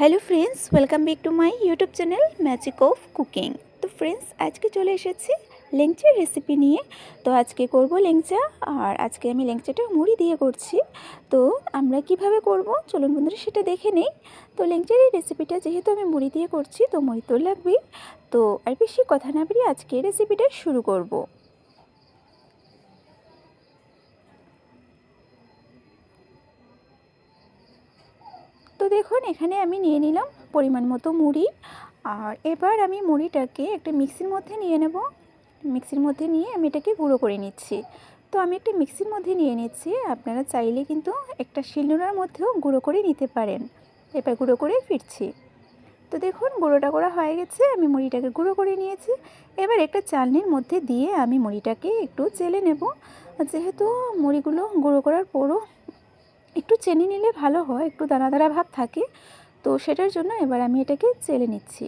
Hello friends welcome back to my YouTube channel magic of cooking তো friends আজকে চলে এসেছি লেংচার রেসিপি নিয়ে। তো আজকে করব লেংচা, আর আজকে আমি লেংচাটা মুড়ি দিয়ে করছি। তো আমরা কীভাবে করব? চলুন বন্ধুরা, সেটা দেখে নেই। তো লেংচার এই রেসিপিটা যেহেতু আমি মুড়ি দিয়ে করছি, তো মুড়ি তো লাগবেই। তো আর বেশি কথা না বেরিয়ে আজকে রেসিপিটা শুরু করব। তো দেখুন, এখানে আমি নিয়ে নিলাম পরিমাণ মতো মুড়ি। আর এবার আমি মুড়িটাকে একটা মিক্সির মধ্যে নিয়ে নেব। মিক্সির মধ্যে নিয়ে আমি এটাকে গুঁড়ো করে নিচ্ছি। তো আমি একটা মিক্সির মধ্যে নিয়ে নিচ্ছি। আপনারা চাইলে কিন্তু একটা শিলনোড়ার মধ্যেও গুঁড়ো করে নিতে পারেন। এবার গুঁড়ো করে ফিরছি। তো দেখুন, গুঁড়োটা করা হয়ে গেছে। আমি মুড়িটাকে গুঁড়ো করে নিয়েছি। এবার একটা চালনির মধ্যে দিয়ে আমি মুড়িটাকে একটু চেলে নেব। যেহেতু মুড়িগুলো গুঁড়ো করার পরও একটু চেনে নিলে ভালো হয়, একটু দানা দানা ভাব থাকে। তো সেটার জন্য এবার আমি এটাকে চেলে নিচ্ছি।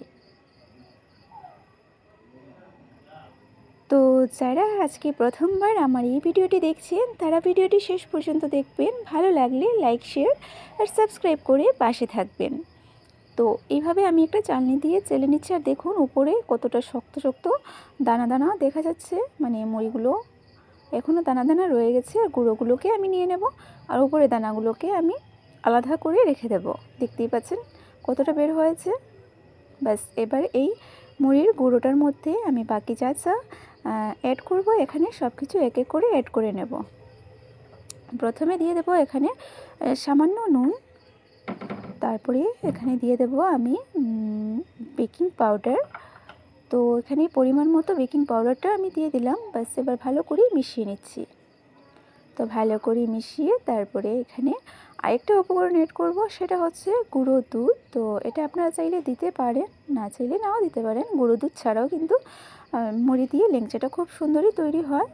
তো যারা আজকে প্রথমবার আমার এই ভিডিওটি দেখছেন, তারা ভিডিওটি শেষ পর্যন্ত দেখবেন। ভালো লাগলে লাইক, শেয়ার আর সাবস্ক্রাইব করে পাশে থাকবেন। তো এইভাবে আমি একটা চালনি দিয়ে চেলে নিচ্ছি। আর দেখুন, উপরে কতটা শক্ত শক্ত দানা দানা দেখা যাচ্ছে মানে মুড়িগুলো এখনও দানা দানা রয়ে গেছে, আর গুঁড়োগুলোকে আমি নিয়ে নেব, আর উপরে দানাগুলোকে আমি আলাদা করে রেখে দেব। দেখতেই পাচ্ছেন কতটা বের হয়েছে। ব্যাস, এবার এই মুড়ির গুঁড়োটার মধ্যে আমি বাকি যা যা অ্যাড করব, এখানে সব কিছু এক এক করে অ্যাড করে নেব। প্রথমে দিয়ে দেব এখানে সামান্য নুন। তারপরে এখানে দিয়ে দেব আমি বেকিং পাউডার তো এখানে পরিমাণ মতো বেকিং পাউডারটা আমি দিয়ে দিলাম। ব্যাস, এবার ভালো করে মিশিয়ে নিচ্ছি। তো ভালো করে মিশিয়ে তারপরে এখানে আরেকটা উপকরণ এড করব, সেটা হচ্ছে গুঁড়ো দুধ। তো এটা আপনারা চাইলে দিতে পারেন, না চাইলে নাও দিতে পারেন। গুঁড়ো দুধ ছাড়াও কিন্তু মুড়ি দিয়ে লেংচাটা খুব সুন্দরই তৈরি হয়।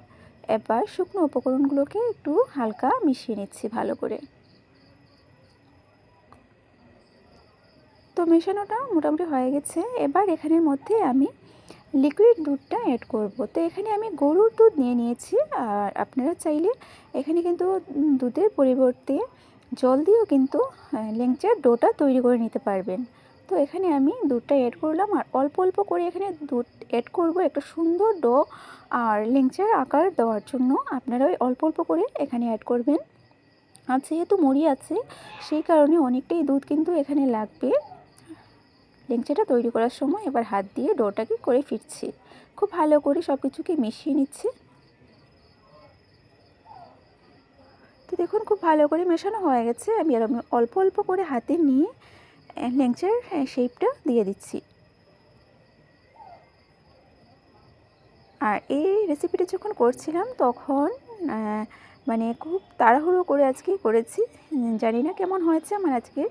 এবার শুকনো উপকরণগুলোকে একটু হালকা মিশিয়ে নিচ্ছি ভালো করে। তো মেশানোটা মোটামুটি হয়ে গেছে। এবার এখানের মধ্যে আমি লিকুইড দুধটা অ্যাড করব। তো এখানে আমি গরুর দুধ নিয়ে নিয়েছি। আর আপনারা চাইলে এখানে কিন্তু দুধের পরিবর্তে জল দিয়েও কিন্তু লেংচার ডোটা তৈরি করে নিতে পারবেন। তো এখানে আমি দুধটা অ্যাড করলাম। আর অল্প অল্প করে এখানে দুধ অ্যাড করব একটা সুন্দর ডো আর লেংচার আকার দেওয়ার জন্য। আপনারা ওই অল্প অল্প করে এখানে অ্যাড করবেন। আর যেহেতু মুড়ি আছে, সেই কারণে অনেকটাই দুধ কিন্তু এখানে লাগবে। লেংচাটা তৈরি করার সময় এবার হাত দিয়ে ডোটাকে করে ফিরছি। খুব ভালো করে সব কিছুকে মিশিয়ে নিচ্ছি। তো দেখুন, খুব ভালো করে মেশানো হয়ে গেছে। আমি আর অল্প অল্প করে হাতে নিয়ে লেংচার শেপটা দিয়ে দিচ্ছি। আর এই রেসিপিটা যখন করছিলাম, তখন মানে খুব তাড়াহুড়ো করে আজকে করেছি। জানি না কেমন হয়েছে আমার আজকে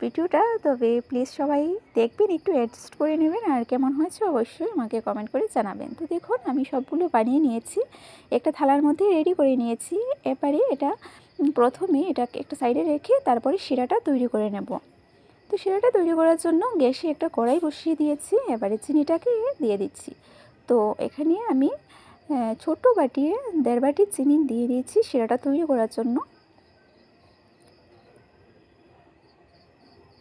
ভিডিওটা, তবে প্লিজ সবাই দেখবেন, একটু অ্যাডজাস্ট করে নেবেন। আর কেমন হয়েছে অবশ্যই আমাকে কমেন্ট করে জানাবেন। তো দেখুন, আমি সবগুলো বানিয়ে নিয়েছি, একটা থালার মধ্যে রেডি করে নিয়েছি। এবারে এটা প্রথমে এটাকে একটা সাইডে রেখে তারপরে শিরাটা তৈরি করে নেব। তো শিরাটা তৈরি করার জন্য গ্যাসে একটা কড়াই বসিয়ে দিয়েছি। এবারে চিনিটাকে দিয়ে দিচ্ছি। তো এখানে আমি ছোট বাটিয়ে দেড় বাটি চিনি দিয়ে দিয়েছি শিরাটা তৈরি করার জন্য।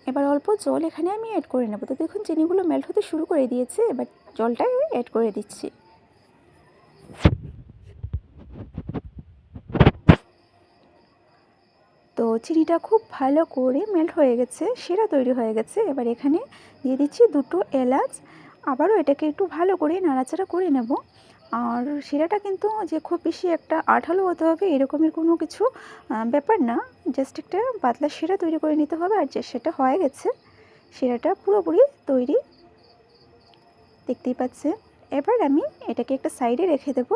এবার অল্প জল এখানে আমি অ্যাড করে নেব। তো দেখুন, চিনিগুলো মেল্ট হতে শুরু করে দিয়েছে, এবার জলটা অ্যাড করে দিচ্ছি। তো চিনিটা খুব ভালো করে মেল্ট হয়ে গেছে, সেরা তৈরি হয়ে গেছে। এবার এখানে দিয়ে দিচ্ছি দুটো এলাচ। আবারও এটাকে একটু ভালো করে নাড়াচাড়া করে নেব। আর শিরাটা কিন্তু যে খুব বেশি একটা আঠালো হতে হবে, এরকমের কোনো কিছু ব্যাপার না। জাস্ট একটা পাতলা শিরা তৈরি করে নিতে হবে আর যে সেটা হয়ে গেছে, শিরাটা পুরোপুরি তৈরি। দেখতেই পাচ্ছেন, এবার আমি এটাকে একটা সাইডে রেখে দেব।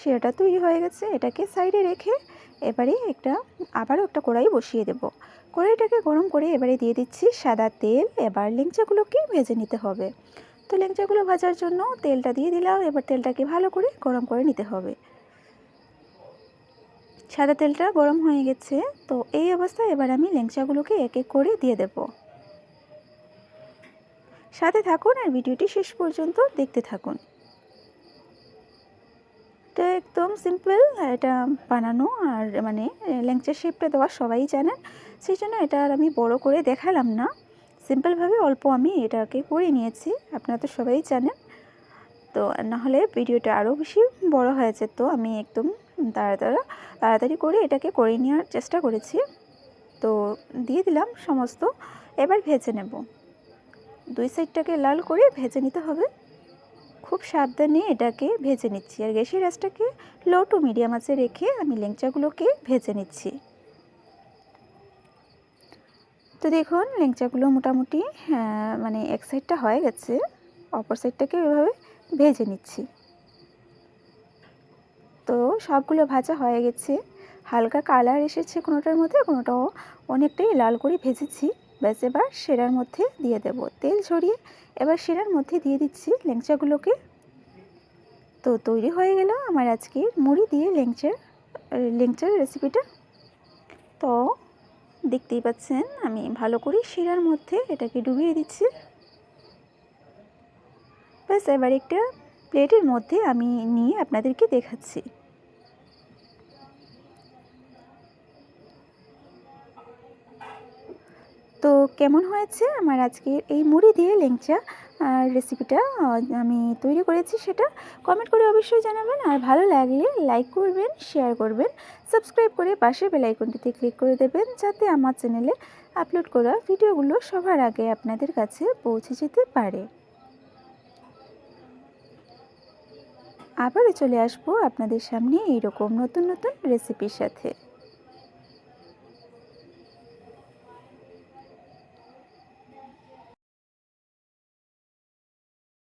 শিরাটা তৈরি হয়ে গেছে, এটাকে সাইডে রেখে এবারে একটা, আবারও একটা কড়াই বসিয়ে দেব। কড়াইটাকে গরম করে এবারে দিয়ে দিচ্ছি সাদা তেল, এবার লেংচাগুলোকে ভেজে নিতে হবে। তো ল্যাংচাগুলো ভাজার জন্য তেলটা দিয়ে দিলাম। এবার তেলটাকে ভালো করে গরম করে নিতে হবে। সাদা তেলটা গরম হয়ে গেছে। তো এই অবস্থায় এবার আমি ল্যাংচাগুলোকে এক এক করে দিয়ে দেব। সাথে থাকুন আর ভিডিওটি শেষ পর্যন্ত দেখতে থাকুন। তো একদম সিম্পল এটা বানানো আর মানে ল্যাংচা শেপটা দেওয়া সবাই জানেন। সেই জন্য এটা আর আমি বড় করে দেখালাম না। সিম্পলভাবে অল্প আমি এটাকে করে নিয়েছি, আপনারা তো সবাই জানেন। তো নাহলে ভিডিওটা আরও বেশি বড় হয়ে যেত, আমি একদম তাড়াতাড়ি তাড়াতাড়ি করে এটাকে করে নেওয়ার চেষ্টা করেছি। তো দিয়ে দিলাম সমস্ত, এবার ভেজে নেব। দুই সাইডটাকে লাল করে ভেজে নিতে হবে। খুব সাবধানে এটাকে ভেজে নিচ্ছি। আর গ্যাসের রাসটাকে লো টু মিডিয়াম আছে রেখে আমি লেংচাগুলোকে ভেজে নিচ্ছি। তো দেখুন লেংচাগুলো মোটামুটি হ্যাঁ, মানে এক সাইডটা হয়ে গেছে অপর সাইডটাকে এভাবে ভেজে নিচ্ছি। তো সবগুলো ভাজা হয়ে গেছে। হালকা কালার এসেছে কোনোটার মধ্যে কোনোটাও অনেকটাই লাল করে ভেজেছি। ব্যাস এবার সেরার মধ্যে দিয়ে দেব। তেল ছড়িয়ে এবার সেরার মধ্যে দিয়ে দিচ্ছি লেংচাগুলোকে তো তৈরি হয়ে গেল আমার আজকে মুড়ি দিয়ে লেংচার লেংচার রেসিপিটা। তো দেখতেই পাচ্ছেন, আমি ভালো করে শিরার মধ্যে এটাকে ডুবিয়ে দিচ্ছি। ব্যাস, এবার একটা প্লেটের মধ্যে আমি নিয়ে আপনাদেরকে দেখাচ্ছি তো কেমন হয়েছে? আমার আজকে এই মুড়ি দিয়ে লেংচা রেসিপিটা আমি তৈরি করেছি সেটা। কমেন্ট করে অবশ্যই জানাবেন। আর ভালো লাগলে লাইক করবেন শেয়ার করবেন। সাবস্ক্রাইব করে পাশের বেলাইকনটিতে ক্লিক করে দেবেন, যাতে আমার চ্যানেলে আপলোড করা ভিডিওগুলো সবার আগে আপনাদের কাছে পৌঁছে যেতে পারে। আবারও চলে আসব আপনাদের সামনে এইরকম নতুন নতুন রেসিপির সাথে।